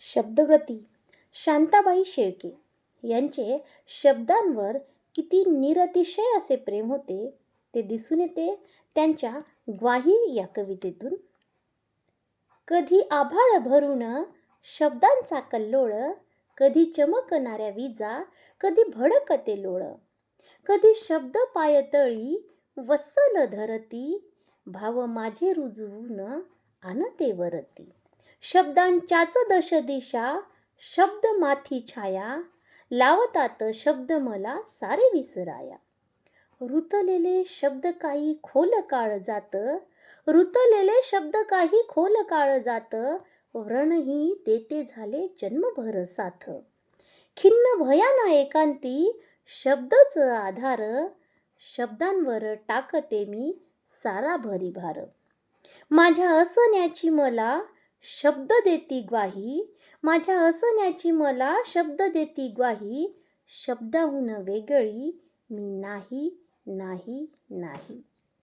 शब्दव्रती शांताबाई शेळके यांचे शब्दांवर किती निरतिशय असे प्रेम होते ते दिसून येते त्यांच्या ग्वाही या कवितेतून. कधी आभाळ भरून शब्दांचा कल्लोळ कधी चमकणाऱ्या विजा कधी भडकते लोळ. कधी शब्द पायतळी वसल धरती भाव माझे रुजवून आणते वरती. शब्दांच्याच दश दिशा शब्द माथी छाया लावतात शब्द मला सारे विसराया. रुतलेले शब्द काही खोल काळ जात रुतलेले शब्द काही खोल काळ जात व्रणही तेते झाले जन्मभर साथ. खिन्न भयाना एकांती शब्दच आधार शब्दांवर टाकते मी सारा भरीभार माझ्या असण्याची मला शब्द देती ग्वाही माझ्या असण्याची मला शब्द देती ग्वाही शब्दाहून वेगळी मी नाही नाही नाही.